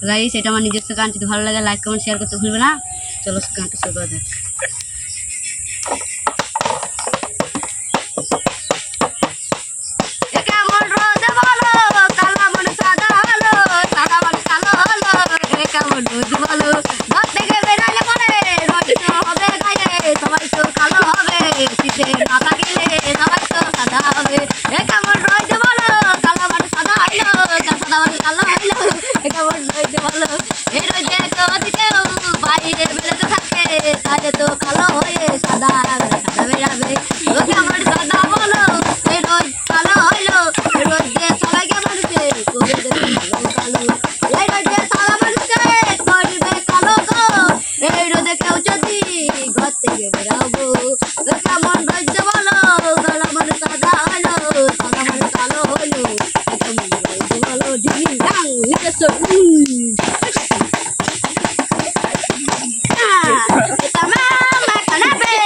Guys এটা আমার নিজস্ব গান, যদি ভালো লাগে লাইক কমেন্ট শেয়ার করতে ভুলবে না। চলো গানটা শুরু করা যাক। কেমন রোদ বলো কালা মন সাদা হলো হইতে ভালো হিরো যে তোর কেউ বাইরে বেরোতে থাকে তাহলে তো কালো হয়ে সাদা সাদা বেরাবে ওকে আমার দাদা বলো হিরো কালো হইল হিরো যে সবাইকে মানুষে তোকে যদি কালো কালো হিরো সাদা মানুষকে করবে কালো গো হিরো দেখে যদি ঘর থেকে বেরাবো, কেমন রোজ walau dibilang kita sebelum kita mama kanabe